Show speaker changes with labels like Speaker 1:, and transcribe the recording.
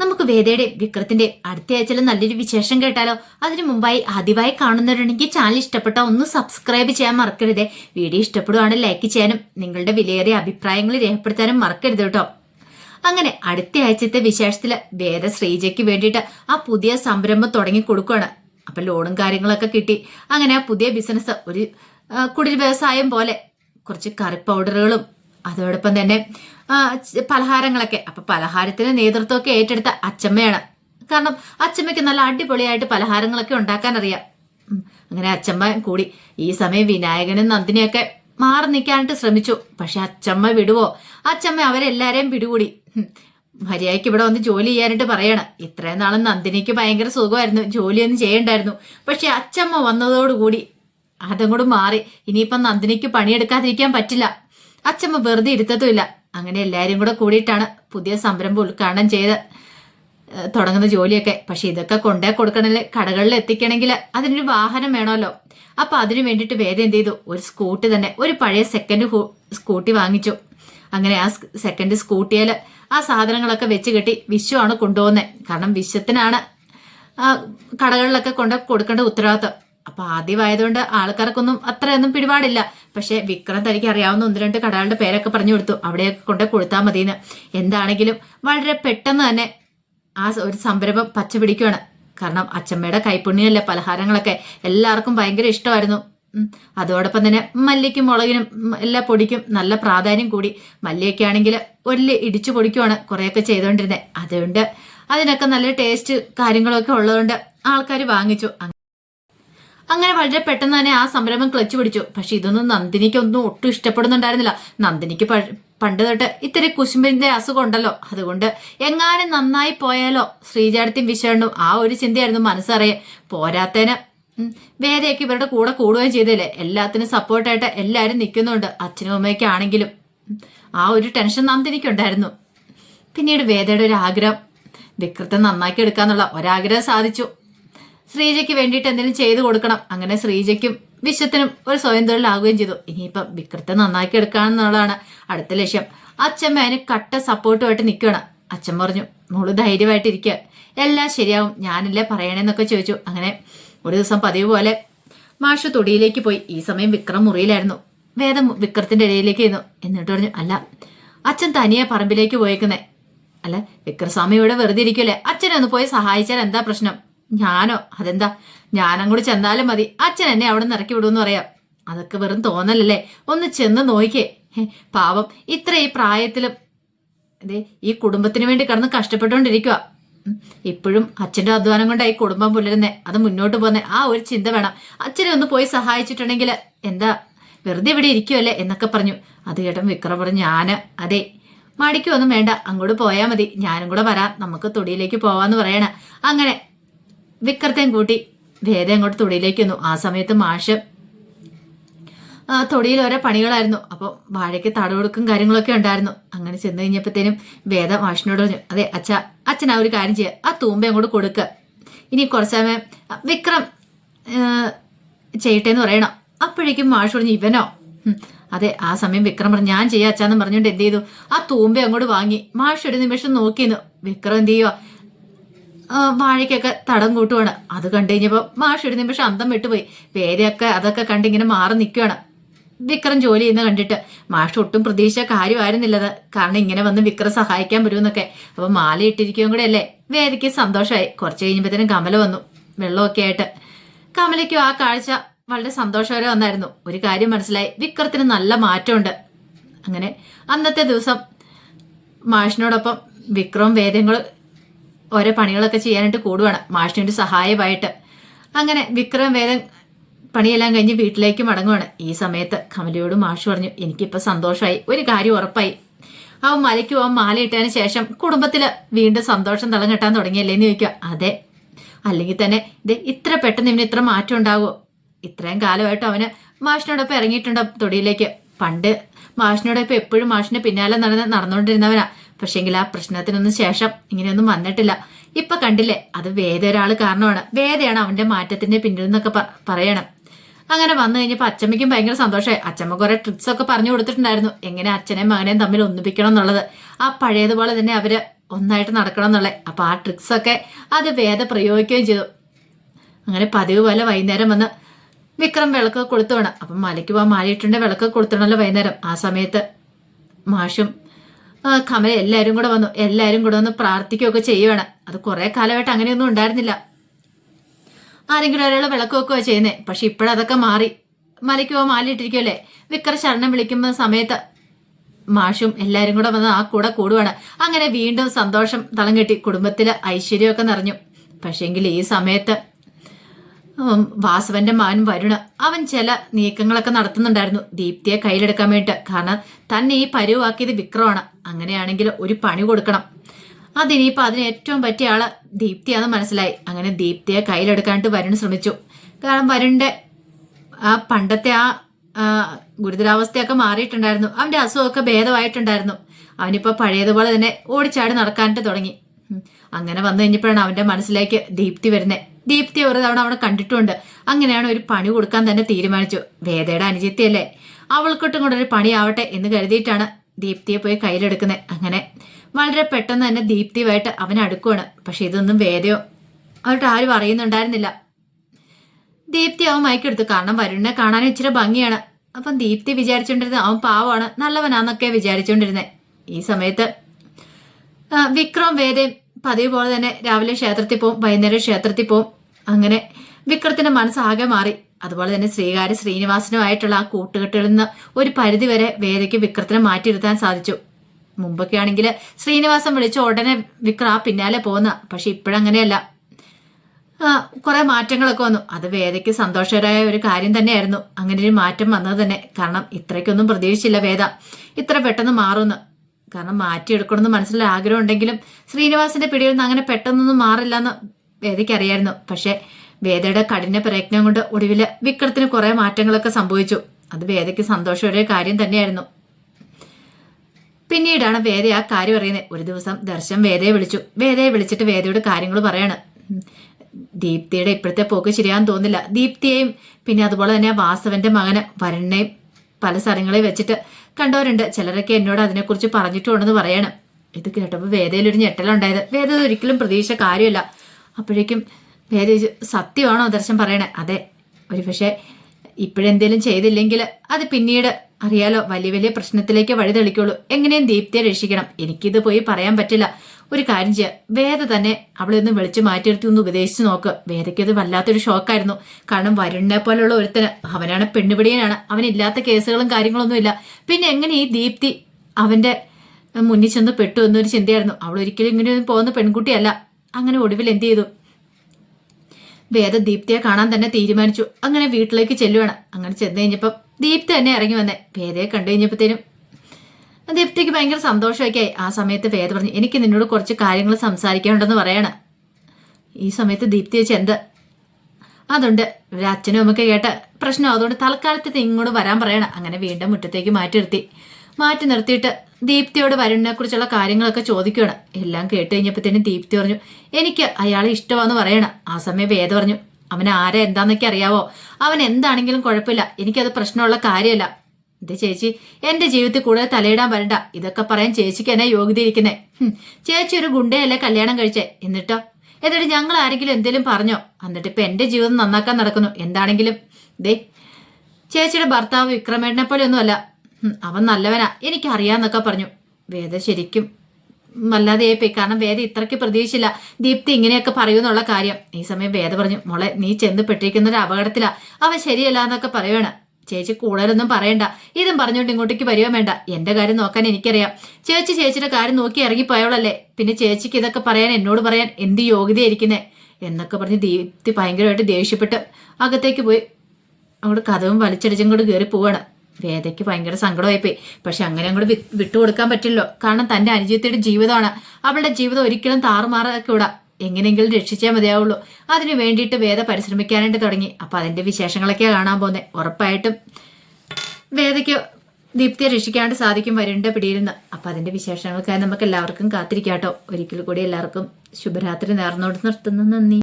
Speaker 1: നമുക്ക് വേദയുടെ വിക്രത്തിന്റെ അടുത്ത ആഴ്ചയിൽ നല്ലൊരു വിശേഷം കേട്ടാലോ? അതിനു മുമ്പായി ആദ്യമായി കാണുന്നവരുണ്ടെങ്കിൽ ചാനൽ ഇഷ്ടപ്പെട്ട ഒന്ന് സബ്സ്ക്രൈബ് ചെയ്യാൻ മറക്കരുത്. വീഡിയോ ഇഷ്ടപ്പെടുവാണെങ്കിൽ ലൈക്ക് ചെയ്യാനും നിങ്ങളുടെ വിലയേറിയ അഭിപ്രായങ്ങൾ രേഖപ്പെടുത്താനും മറക്കരുത് കേട്ടോ. അങ്ങനെ അടുത്ത ആഴ്ചത്തെ വിശേഷത്തിൽ വേദ ശ്രീജയ്ക്ക് വേണ്ടിയിട്ട് ആ പുതിയ സംരംഭം തുടങ്ങി കൊടുക്കുകയാണ് അപ്പൊ ലോണും കാര്യങ്ങളൊക്കെ കിട്ടി. അങ്ങനെ ആ പുതിയ ബിസിനസ് ഒരു കുടിൽ വ്യവസായം പോലെ കുറച്ച് കറി പൗഡറുകളും അതോടൊപ്പം തന്നെ പലഹാരങ്ങളൊക്കെ. അപ്പൊ പലഹാരത്തിന് നേതൃത്വമൊക്കെ ഏറ്റെടുത്ത അച്ചമ്മയാണ്. കാരണം അച്ചമ്മയ്ക്ക് നല്ല അടിപൊളിയായിട്ട് പലഹാരങ്ങളൊക്കെ ഉണ്ടാക്കാൻ അറിയാം അങ്ങനെ അച്ചമ്മ കൂടി ഈ സമയം വിനായകനും നന്ദിനിയൊക്കെ മാറി നിൽക്കാനായിട്ട് ശ്രമിച്ചു. പക്ഷെ അച്ചമ്മ വിടുവോ? അച്ചമ്മ അവരെല്ലാരെയും പിടികൂടി. മര്യാദയ്ക്ക് ഇവിടെ വന്ന് ജോലി ചെയ്യാനായിട്ട് പറയണം. ഇത്രയും നാളും നന്ദിനിക്ക് ഭയങ്കര സുഖമായിരുന്നു. ജോലിയൊന്നും ചെയ്യണ്ടായിരുന്നു. പക്ഷെ അച്ചമ്മ വന്നതോടുകൂടി അതങ്ങോട്ട് മാറി. ഇനിയിപ്പം നന്ദിനിക്ക് പണിയെടുക്കാതിരിക്കാൻ പറ്റില്ല. അച്ചമ്മ വെറുതെ ഇരുത്തതുമില്ല അങ്ങനെ എല്ലാവരും കൂടെ കൂടിയിട്ടാണ് പുതിയ സംരംഭം ഉദ്ഘാടനം ചെയ്ത് തുടങ്ങുന്ന ജോലിയൊക്കെ. പക്ഷെ ഇതൊക്കെ കൊണ്ടേ കൊടുക്കണമെങ്കിൽ കടകളിൽ എത്തിക്കണമെങ്കിൽ അതിനൊരു വാഹനം വേണമല്ലോ. അപ്പൊ അതിനു വേണ്ടിയിട്ട് വേദം എന്ത് ചെയ്തു? ഒരു സ്കൂട്ടി തന്നെ ഒരു പഴയ സെക്കൻഡ് സ്കൂട്ടി വാങ്ങിച്ചു. അങ്ങനെ ആ സെക്കൻഡ് സ്കൂട്ടിയിൽ ആ സാധനങ്ങളൊക്കെ വെച്ച് കെട്ടി വിശ്വമാണ് കൊണ്ടുപോകുന്നത്. കാരണം വിശ്വത്തിനാണ് കടകളിലൊക്കെ കൊണ്ട് കൊടുക്കേണ്ട ഉത്തരവാദിത്വം. അപ്പൊ ആദ്യമായതുകൊണ്ട് ആൾക്കാർക്കൊന്നും അത്രയൊന്നും പിടിപാടില്ല. പക്ഷെ വിക്രം തനിക്ക് അറിയാവുന്ന ഒന്ന് രണ്ട് കടകളുടെ പേരൊക്കെ പറഞ്ഞു കൊടുത്തു. അവിടെയൊക്കെ കൊണ്ട് കൊടുത്താൽ മതിയെന്ന് എന്താണെങ്കിലും വളരെ പെട്ടെന്ന് തന്നെ ആ ഒരു സംരംഭം പച്ച പിടിക്കുകയാണ് കാരണം അച്ചമ്മയുടെ കൈപ്പുണ്യല്ലേ പലഹാരങ്ങളൊക്കെ. എല്ലാവർക്കും ഭയങ്കര ഇഷ്ടമായിരുന്നു. അതോടൊപ്പം തന്നെ മല്ലിക്കും മുളകിനും എല്ലാ പൊടിക്കും നല്ല പ്രാധാന്യം കൂടി. മല്ലിയൊക്കെ ആണെങ്കിൽ വലിയ ഇടിച്ചു പൊടിക്കുവാണ് കുറേയൊക്കെ ചെയ്തുകൊണ്ടിരുന്നത് അതുകൊണ്ട് അതിനൊക്കെ നല്ല ടേസ്റ്റ് കാര്യങ്ങളൊക്കെ ഉള്ളതുകൊണ്ട് ആൾക്കാർ വാങ്ങിച്ചു. അങ്ങനെ വളരെ പെട്ടെന്ന് തന്നെ ആ സംരംഭം ക്ലച്ച് പിടിച്ചു. പക്ഷെ ഇതൊന്നും നന്ദിനിക്ക് ഒന്നും ഒട്ടും ഇഷ്ടപ്പെടുന്നുണ്ടായിരുന്നില്ല. നന്ദിനിക്ക് പണ്ട് തൊട്ട് ഇത്തിരി കുശുമ്പിന്റെ അസുഖം ഉണ്ടല്ലോ. അതുകൊണ്ട് എങ്ങാനും നന്നായി പോയാലോ? ശ്രീജാടത്തിയും വിശ്വണ്ണും ആ ഒരു ചിന്തയായിരുന്നു മനസ്സറിയെ പോരാത്തേന് വേദയൊക്കെ ഇവരുടെ കൂടെ കൂടുകയും ചെയ്തില്ലേ എല്ലാത്തിനും സപ്പോർട്ടായിട്ട് എല്ലാവരും നിൽക്കുന്നുണ്ട്. അച്ഛനും അമ്മയൊക്കെ ആണെങ്കിലും ആ ഒരു ടെൻഷൻ നന്ദിനിക്കുണ്ടായിരുന്നു. പിന്നീട് വേദയുടെ ഒരു ആഗ്രഹം വിക്രത്തെ നന്നാക്കി എടുക്കാന്നുള്ള ഒരാഗ്രഹം സാധിച്ചു. ശ്രീജയ്ക്ക് വേണ്ടിയിട്ട് എന്തെങ്കിലും ചെയ്തു കൊടുക്കണം. അങ്ങനെ ശ്രീജയ്ക്കും വിശ്വത്തിനും ഒരു സ്വയം തൊഴിലാകുകയും ചെയ്തു. ഇനിയിപ്പം വിക്രത്തെ നന്നാക്കി എടുക്കാന്നുള്ളതാണ് അടുത്ത ലക്ഷ്യം. അച്ഛമ്മ അതിന് കട്ട സപ്പോർട്ടുമായിട്ട് നിൽക്കണം അച്ഛൻ പറഞ്ഞു മോൾ ധൈര്യമായിട്ടിരിക്കുക എല്ലാം ശരിയാവും. ഞാനല്ലേ പറയണേന്നൊക്കെ ചോദിച്ചു. അങ്ങനെ ഒരു ദിവസം പതിവ് പോലെ മാഷ് തൊടിയിലേക്ക് പോയി. ഈ സമയം വിക്രം മുറിയിലായിരുന്നു. വേദം വിക്രത്തിന്റെ ഇടയിലേക്ക് ഇരുന്നു. എന്നിട്ട് പറഞ്ഞു അല്ല അച്ഛൻ തനിയെ പറമ്പിലേക്ക് പോയേക്കുന്നേ. അല്ല വിക്രസ്വാമി ഇവിടെ വെറുതെ ഇരിക്കുമല്ലേ അച്ഛനെ ഒന്ന് പോയി സഹായിച്ചാൽ എന്താ പ്രശ്നം? ഞാനോ? അതെന്താ? ഞാനങ്ങോട്ട് ചെന്നാലും മതി. അച്ഛൻ എന്നെ അവിടെ നിന്ന് ഇറക്കി വിടുമെന്ന് പറയാം. അതൊക്കെ വെറും തോന്നലല്ലേ? ഒന്ന് ചെന്ന് നോക്കിക്കേ പാവം. ഇത്ര ഈ പ്രായത്തിലും അതെ ഈ കുടുംബത്തിന് വേണ്ടി കിടന്ന് കഷ്ടപ്പെട്ടുകൊണ്ടിരിക്കുക ഇപ്പോഴും അച്ഛന്റെ അധ്വാനം കൊണ്ടായി കുടുംബം പുലരുന്നേ. അത് മുന്നോട്ട് പോകുന്നേ ആ ഒരു ചിന്ത വേണം. അച്ഛനെ ഒന്ന് പോയി സഹായിച്ചിട്ടുണ്ടെങ്കിൽ എന്താ? വെറുതെ ഇവിടെ ഇരിക്കുമല്ലേ എന്നൊക്കെ പറഞ്ഞു. അത് കേട്ടൻ വിക്രം പറഞ്ഞു ഞാൻ അതെ. മടിക്കൊന്നും വേണ്ട. അങ്ങോട്ട് പോയാൽ മതി. ഞാനും കൂടെ വരാം. നമുക്ക് തൊടിയിലേക്ക് പോവാന്ന് പറയണ. അങ്ങനെ വിക്രത്തെയും കൂട്ടി ഭേദം അങ്ങോട്ട് തൊടിയിലേക്ക് വന്നു. ആ സമയത്ത് മാഷ് തൊടിയിൽ ഓരോ പണികളായിരുന്നു. അപ്പോൾ വാഴയ്ക്ക് തടവെടുക്കും കാര്യങ്ങളൊക്കെ ഉണ്ടായിരുന്നു. അങ്ങനെ ചെന്ന് കഴിഞ്ഞപ്പോഴത്തേനും വേദ മാഷിനോട് പറഞ്ഞു അതെ അച്ഛ അച്ഛൻ ആ ഒരു കാര്യം ചെയ്യുക ആ തൂമ്പ അങ്ങോട്ട് കൊടുക്കുക ഇനി കുറച്ച് സമയം വിക്രം ചെയ്യട്ടെ എന്ന് പറയണം. അപ്പോഴേക്കും മാഷ് പറഞ്ഞു ഇവനോ? അതെ ആ സമയം വിക്രം പറഞ്ഞു ഞാൻ ചെയ്യാം അച്ഛാന്ന് പറഞ്ഞുകൊണ്ട് എന്ത് ചെയ്തു? ആ തൂമ്പ അങ്ങോട്ട് വാങ്ങി. മാഷ് ഒരു നിമിഷം നോക്കിയിരുന്നു. വിക്രം എന്ത് ചെയ്യുക വാഴയ്ക്കൊക്കെ തടം കൂട്ടുവാണ്. അത് കണ്ടു കഴിഞ്ഞപ്പോൾ മാഷ് ഒരു നിമിഷം അന്തം വിട്ടുപോയി. പേരെയൊക്കെ അതൊക്കെ കണ്ടിങ്ങനെ മാറി നിൽക്കുകയാണ് വിക്രം ജോലി ചെയ്യുന്ന കണ്ടിട്ട് മാഷ് ഒട്ടും പ്രതീക്ഷ കാര്യമായിരുന്നില്ലത്. കാരണം ഇങ്ങനെ വന്ന് വിക്രം സഹായിക്കാൻ വരുമെന്നൊക്കെ. അപ്പൊ മാല ഇട്ടിരിക്കുകയും കൂടെ അല്ലേ? വേദിക്ക് സന്തോഷമായി കുറച്ച് കഴിഞ്ഞപ്പോഴത്തേനും കമല വന്നു. വെള്ളമൊക്കെ ആയിട്ട്. കമലയ്ക്കും ആ കാഴ്ച വളരെ സന്തോഷകരം വന്നായിരുന്നു ഒരു കാര്യം മനസ്സിലായി. വിക്രത്തിന് നല്ല മാറ്റമുണ്ട്. അങ്ങനെ അന്നത്തെ ദിവസം മാഷിനോടൊപ്പം വിക്രവും കൂടെ ഓരോ പണികളൊക്കെ ചെയ്യാനായിട്ട് കൂടുവാണ്. മാഷിന്റെ സഹായമായിട്ട്. അങ്ങനെ വിക്രം വേദം പണിയെല്ലാം കഴിഞ്ഞ് വീട്ടിലേക്ക് മടങ്ങുവാണ്. ഈ സമയത്ത് കമലയോട് മാഷ് പറഞ്ഞു എനിക്കിപ്പോൾ സന്തോഷമായി ഒരു കാര്യം ഉറപ്പായി. അവൻ മലയ്ക്ക് പോകാൻ മാലയിട്ടതിന് ശേഷം കുടുംബത്തിൽ വീണ്ടും സന്തോഷം തളം കെട്ടാൻ തുടങ്ങിയല്ലേ എന്ന് ചോദിക്കുക. അതെ. അല്ലെങ്കിൽ തന്നെ ഇത് ഇത്ര പെട്ടെന്ന് ഇവന് ഇത്ര മാറ്റം ഉണ്ടാവുമോ ഇത്രയും കാലമായിട്ട് അവന് മാഷിനോടൊപ്പം ഇറങ്ങിയിട്ടുണ്ടോ തൊടിയിലേക്ക്? പണ്ട് മാഷിനോടൊപ്പം എപ്പോഴും മാഷിന്റെ പിന്നാലെ നടന്ന് നടന്നുകൊണ്ടിരുന്നവനാ. പക്ഷെങ്കിൽ ആ പ്രശ്നത്തിനൊന്നും ശേഷം ഇങ്ങനെയൊന്നും വന്നിട്ടില്ല. ഇപ്പൊ കണ്ടില്ലേ അത് വേദ ഒരാൾ കാരണമാണ്. വേദയാണ് അവന്റെ മാറ്റത്തിന്റെ പിന്നിൽ നിന്നൊക്കെ പറയണം. അങ്ങനെ വന്നു കഴിഞ്ഞപ്പോൾ അച്ചമ്മയ്ക്കും ഭയങ്കര സന്തോഷമായി. അച്ചമ്മ കുറെ ട്രിക്സ് ഒക്കെ പറഞ്ഞു കൊടുത്തിട്ടുണ്ടായിരുന്നു. എങ്ങനെ അച്ഛനെയും മകനെയും തമ്മിൽ ഒന്നിപ്പിക്കണം എന്നുള്ളത്. ആ പഴയതുപോലെ തന്നെ അവർ ഒന്നായിട്ട് നടക്കണം എന്നുള്ളത്. അപ്പൊ ആ ട്രിക്സ് ഒക്കെ അത് വേദ പ്രയോഗിക്കുകയും ചെയ്തു. അങ്ങനെ പതിവ് പോലെ വൈകുന്നേരം വന്ന് വിക്രം വിളക്ക് കൊളുത്തുവേണം അപ്പം മലയ്ക്ക് പോകാൻ മാറിയിട്ടുണ്ട് വിളക്ക് കൊടുത്തണല്ലോ വൈകുന്നേരം. ആ സമയത്ത് മാഷും കമല എല്ലാവരും കൂടെ വന്നു. എല്ലാവരും കൂടെ വന്ന് പ്രാർത്ഥിക്കുകയൊക്കെ ചെയ്യുവാണ്. അത് കുറേ കാലമായിട്ട് അങ്ങനെയൊന്നും ഉണ്ടായിരുന്നില്ല. ആരെങ്കിലും ഒരാൾ വിളക്ക് വെക്കുകയോ ചെയ്യുന്നേ. പക്ഷെ ഇപ്പോഴതൊക്കെ മാറി. മലയ്ക്കുവോ മാലിട്ടിരിക്കുമല്ലേ വിക്ര ശരണം വിളിക്കുന്ന സമയത്ത് മാഷും എല്ലാവരും കൂടെ വന്ന് ആ കൂടെ കൂടുവാണ്. അങ്ങനെ വീണ്ടും സന്തോഷം തളം കെട്ടി കുടുംബത്തിലെ ഐശ്വര്യമൊക്കെ നിറഞ്ഞു. പക്ഷേങ്കിൽ ഈ സമയത്ത് വാസവന്റെ മകൻ വരുണ്. അവൻ ചില നീക്കങ്ങളൊക്കെ നടത്തുന്നുണ്ടായിരുന്നു. ദീപ്തിയെ കയ്യിലെടുക്കാൻ വേണ്ടിയിട്ട്. കാരണം തന്നെ ഈ പരുവാക്കിയത് വിക്രമാണ്. അങ്ങനെയാണെങ്കിൽ ഒരു പണി കൊടുക്കണം. അതിനിയിപ്പോൾ അതിന് ഏറ്റവും പറ്റിയ ആൾ ദീപ്തിയാണെന്ന് മനസ്സിലായി. അങ്ങനെ ദീപ്തിയെ കയ്യിലെടുക്കാനായിട്ട് വരുൺ ശ്രമിച്ചു. കാരണം വരുണിന്റെ ആ പണ്ടത്തെ ആ, ഗുരുതരാവസ്ഥയൊക്കെ മാറിയിട്ടുണ്ടായിരുന്നു. അവന്റെ അസുഖമൊക്കെ ഭേദമായിട്ടുണ്ടായിരുന്നു. അവനിപ്പോൾ പഴയതുപോലെ തന്നെ ഓടിച്ചാടി നടക്കാനായിട്ട് തുടങ്ങി. അങ്ങനെ വന്നു കഴിഞ്ഞപ്പോഴാണ് അവന്റെ മനസ്സിലേക്ക് ദീപ്തി വരുന്നത് ദീപ്തി ഒരു തവണ അവിടെ കണ്ടിട്ടുണ്ട്. അങ്ങനെയാണ് ഒരു പണി കൊടുക്കാൻ തന്നെ തീരുമാനിച്ചു. വേദയുടെ അനുജിത്തിയല്ലേ അവൾക്കൊട്ടും കൂടെ ഒരു പണിയാവട്ടെ എന്ന് കരുതിയിട്ടാണ് ദീപ്തിയെ പോയി കയ്യിലെടുക്കുന്നത്. അങ്ങനെ വളരെ പെട്ടെന്ന് തന്നെ ദീപ്തിയുമായിട്ട് അവൻ അടുക്കുവാണ്. പക്ഷെ ഇതൊന്നും വേദയോ അവരുടെ ആരും അറിയുന്നുണ്ടായിരുന്നില്ല. ദീപ്തി അവൻ മയക്കെടുത്തു. കാരണം വരുണിനെ കാണാൻ ഇച്ചിരി ഭംഗിയാണ്. അപ്പം ദീപ്തി വിചാരിച്ചോണ്ടിരുന്നത് അവൻ പാവമാണ്. നല്ലവനാന്നൊക്കെ വിചാരിച്ചോണ്ടിരുന്നത് ഈ സമയത്ത് വിക്രം വേദയും പതിവ് പോലെ തന്നെ രാവിലെ ക്ഷേത്രത്തിൽ പോവും വൈകുന്നേരം ക്ഷേത്രത്തിൽ പോവും. അങ്ങനെ വിക്രത്തിന്റെ മനസ്സാകെ മാറി. അതുപോലെ തന്നെ ശ്രീകാര്യ ശ്രീനിവാസനുമായിട്ടുള്ള ആ കൂട്ടുകെട്ടുകളിൽ നിന്ന് ഒരു പരിധി വരെ വേദയ്ക്ക് വിക്രത്തിനെ മാറ്റിയിരുത്താൻ സാധിച്ചു. മുമ്പൊക്കെ ആണെങ്കിൽ ശ്രീനിവാസൻ വിളിച്ച ഉടനെ വിക്ര പിന്നാലെ പോകുന്ന പക്ഷെ ഇപ്പോഴങ്ങനെയല്ല. കുറെ മാറ്റങ്ങളൊക്കെ വന്നു. അത് വേദയ്ക്ക് സന്തോഷകരമായ ഒരു കാര്യം തന്നെയായിരുന്നു. അങ്ങനെ ഒരു മാറ്റം വന്നത് തന്നെ. കാരണം ഇത്രയ്ക്കൊന്നും പ്രതീക്ഷിച്ചില്ല വേദ. ഇത്ര പെട്ടെന്ന് മാറുമെന്ന്. കാരണം മാറ്റിയെടുക്കണമെന്ന് മനസ്സിൽ ആഗ്രഹം ഉണ്ടെങ്കിലും ശ്രീനിവാസിന്റെ പിടിയിൽ നിന്ന് അങ്ങനെ പെട്ടെന്നൊന്നും മാറില്ല എന്ന് വേദയ്ക്ക് അറിയായിരുന്നു പക്ഷെ വേദയുടെ കഠിന പ്രയത്നം കൊണ്ട് ഒടുവിൽ വിക്രത്തിന് കുറെ മാറ്റങ്ങളൊക്കെ സംഭവിച്ചു. അത് വേദയ്ക്ക് സന്തോഷമൊരു കാര്യം തന്നെയായിരുന്നു. പിന്നീടാണ് വേദ ആ കാര്യം അറിയുന്നത്. ഒരു ദിവസം ദർശൻ വേദയെ വിളിച്ചു. വേദയെ വിളിച്ചിട്ട് വേദയോട് കാര്യങ്ങൾ പറയാണ്. ദീപ്തിയുടെ ഇപ്പോഴത്തെ പോക്ക് ശരിയാന്ന് തോന്നില്ല ദീപ്തിയെയും പിന്നെ അതുപോലെ തന്നെ വാസവന്റെ മകന് വരണ്ണയും പല സ്ഥലങ്ങളിൽ വെച്ചിട്ട് കണ്ടവരുണ്ട്. ചിലരൊക്കെ എന്നോട് അതിനെക്കുറിച്ച് പറഞ്ഞിട്ടുണ്ടെന്ന് പറയാണ്. ഇത് കേട്ടപ്പോൾ വേദയിലൊരു ഞെട്ടലുണ്ടായത്. വേദ ഒരിക്കലും പ്രതീക്ഷ കാര്യമല്ല. അപ്പോഴേക്കും വേദ സത്യമാണോ ദർശൻ പറയണേ? അതെ ഒരു പക്ഷേ ഇപ്പോഴെന്തേലും ചെയ്തില്ലെങ്കിൽ അത് പിന്നീട് അറിയാലോ വലിയ വലിയ പ്രശ്നത്തിലേക്ക് വഴി തെളിക്കുള്ളൂ. എങ്ങനെയും ദീപ്തിയെ രക്ഷിക്കണം. എനിക്കിത് പോയി പറയാൻ പറ്റില്ല. ഒരു കാര്യം ചെയ്യുക വേദ തന്നെ അവളെ ഒന്ന് വിളിച്ചു മാറ്റിയെടുത്തി ഒന്ന് ഉപദേശിച്ച് നോക്ക്. വേദയ്ക്ക് അത് വല്ലാത്തൊരു ഷോക്കായിരുന്നു. കാരണം വരുണിനെ പോലുള്ള ഒരുത്തന് അവനാണ് പെണ്ണുപിടിയനാണ്. അവനില്ലാത്ത കേസുകളും കാര്യങ്ങളൊന്നും ഇല്ല. പിന്നെ എങ്ങനെ ഈ ദീപ്തി അവന്റെ മുന്നിൽ ചെന്ന് പെട്ടു എന്നൊരു ചിന്തയായിരുന്നു. അവൾ ഒരിക്കലും ഇങ്ങനെ പോകുന്ന പെൺകുട്ടിയല്ല. അങ്ങനെ ഒടുവിൽ എന്ത് ചെയ്തു? വേദ ദീപ്തിയെ കാണാൻ തന്നെ തീരുമാനിച്ചു. അങ്ങനെ വീട്ടിലേക്ക് ചെല്ലുവാണ്. അങ്ങനെ ചെന്ന് കഴിഞ്ഞപ്പം ദീപ്തി തന്നെ ഇറങ്ങി വന്നേ വേദയെ കണ്ടു കഴിഞ്ഞപ്പോഴത്തേനും ദീപ്തിക്ക് ഭയങ്കര സന്തോഷമൊക്കെ ആയി ആ സമയത്ത് വേദ പറഞ്ഞു എനിക്ക് നിന്നോട് കുറച്ച് കാര്യങ്ങൾ സംസാരിക്കാനുണ്ടെന്ന് പറയണം. ഈ സമയത്ത് ദീപ്തി വെച്ച് എന്ത്? അതുണ്ട്. അച്ഛനും അമ്മയ്ക്ക് കേട്ട പ്രശ്നം അതുകൊണ്ട് തൽക്കാലത്ത് ഇങ്ങോട്ട് വരാൻ പറയണം. അങ്ങനെ വീണ്ടും മുറ്റത്തേക്ക് മാറ്റി നിർത്തി. മാറ്റി നിർത്തിയിട്ട് ദീപ്തിയോട് വരുണിനെ കുറിച്ചുള്ള കാര്യങ്ങളൊക്കെ ചോദിക്കുകയാണ്. എല്ലാം കേട്ട് കഴിഞ്ഞപ്പോഴത്തേനും ദീപ്തി പറഞ്ഞു എനിക്ക് അയാളെ ഇഷ്ടമാന്ന് പറയണം. ആ സമയം വേദ പറഞ്ഞു അവൻ ആരെ എന്താന്നൊക്കെ അറിയാവോ? അവൻ എന്താണെങ്കിലും കുഴപ്പമില്ല. എനിക്കത് പ്രശ്നമുള്ള കാര്യമല്ല. ഇത് ചേച്ചി എന്റെ ജീവിതത്തിൽ കൂടുതൽ തലയിടാൻ വരണ്ട. ഇതൊക്കെ പറയാൻ ചേച്ചിക്ക് എന്നെ യോഗ്യത ഇരിക്കുന്നേ ചേച്ചി ഒരു ഗുണ്ടയല്ലേ കല്യാണം കഴിച്ചേ? എന്നിട്ടോ? എന്നിട്ട് ഞങ്ങൾ ആരെങ്കിലും എന്തേലും പറഞ്ഞോ? എന്നിട്ട് ഇപ്പൊ എന്റെ ജീവിതം നന്നാക്കാൻ നടക്കുന്നു. എന്താണെങ്കിലും. ദേ ചേച്ചിയുടെ ഭർത്താവ് വിക്രമേട്ടനെ പോലെ ഒന്നുമല്ല അവൻ നല്ലവനാ. എനിക്കറിയാന്നൊക്കെ പറഞ്ഞു. വേദ ശരിക്കും വല്ലാതെ ഏപ്പി കാരണം വേദ ഇത്രയ്ക്ക് പ്രതീക്ഷിച്ചില്ല. ദീപ്തി ഇങ്ങനെയൊക്കെ പറയുന്നുള്ള കാര്യം. ഈ സമയം വേദ പറഞ്ഞു മോളെ നീ ചെന്ന് പെട്ടിരിക്കുന്ന ഒരു അപകടത്തിലാ. അവൻ ശരിയല്ല എന്നൊക്കെ പറയണം ചേച്ചി കൂടുതലൊന്നും പറയണ്ട. ഇതും പറഞ്ഞുകൊണ്ട് ഇങ്ങോട്ടേക്ക് വരികയും വേണ്ട. എന്റെ കാര്യം നോക്കാൻ എനിക്കറിയാം. ചേച്ചി ചേച്ചിയുടെ കാര്യം നോക്കി ഇറങ്ങിപ്പോയവളല്ലേ. പിന്നെ ചേച്ചിക്ക് ഇതൊക്കെ പറയാൻ എന്നോട് പറയാൻ എന്ത് യോഗ്യതയായിരിക്കുന്നേ? എന്നൊക്കെ പറഞ്ഞ് ദീപ്തി ഭയങ്കരമായിട്ട് ദേഷ്യപ്പെട്ട് അകത്തേക്ക് പോയി. അങ്ങോട്ട് കഥവും വലിച്ചടിച്ചും കൂടെ കയറി പോവാണ് വേദയ്ക്ക് ഭയങ്കര സങ്കടമായിപ്പോയി. പക്ഷെ അങ്ങനെ അങ്ങോട്ട് വിട്ടുകൊടുക്കാൻ പറ്റില്ലല്ലോ. കാരണം തന്റെ അനുജീവിതയുടെ ജീവിതമാണ്. അവളുടെ ജീവിതം ഒരിക്കലും താറുമാറാക്കി വിടാം എങ്ങനെയെങ്കിലും രക്ഷിച്ചേ മതിയാവുള്ളൂ. അതിനു വേണ്ടിയിട്ട് വേദ പരിശ്രമിക്കാനായിട്ട് തുടങ്ങി. അപ്പൊ അതിന്റെ വിശേഷങ്ങളൊക്കെയാണ് കാണാൻ പോകുന്നത് ഉറപ്പായിട്ടും വേദയ്ക്ക് ദീപ്തിയെ രക്ഷിക്കാണ്ട് സാധിക്കും വരേണ്ട പിടിയിരുന്ന് അപ്പോൾ അപ്പൊ അതിന്റെ വിശേഷങ്ങൾക്കായി നമുക്ക് എല്ലാവർക്കും കാത്തിരിക്കാട്ടോ. ഒരിക്കൽ കൂടി എല്ലാവർക്കും ശുഭരാത്രി നേർന്നോട് നിർത്തുന്നു. നന്ദി.